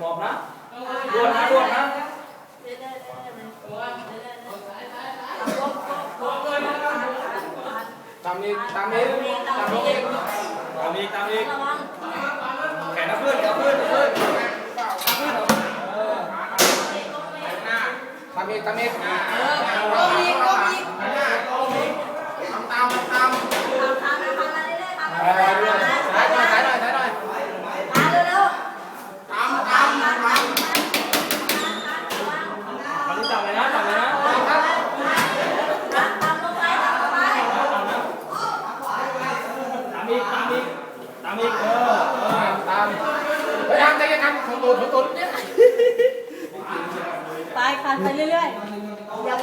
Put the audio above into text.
หมอบนะรวดนะรวดนะ ตามนี้ตามนี้ตามนี้ตามนี้ตามนี้ระวังแขนเอาขึ้นเอาขึ้นเอาขึ้นเอาขึ้นเออตามนี้ตามนี้เออก้มอีกก้มอีกก้มอีกทำตามทำตามทำตามตาเรื่อยๆทำมาเรื่อยๆซ้ายหน่อยซ้ายหน่อยซ้ายหน่อยมาเตามๆทำทำทำทำทำทำทำทำทำามอีกตามอีกตามอีกเออตามตามเฮ้ยามใจกันของตูนของตูนเนี่ย ไปค่ะไปเรื่อยๆ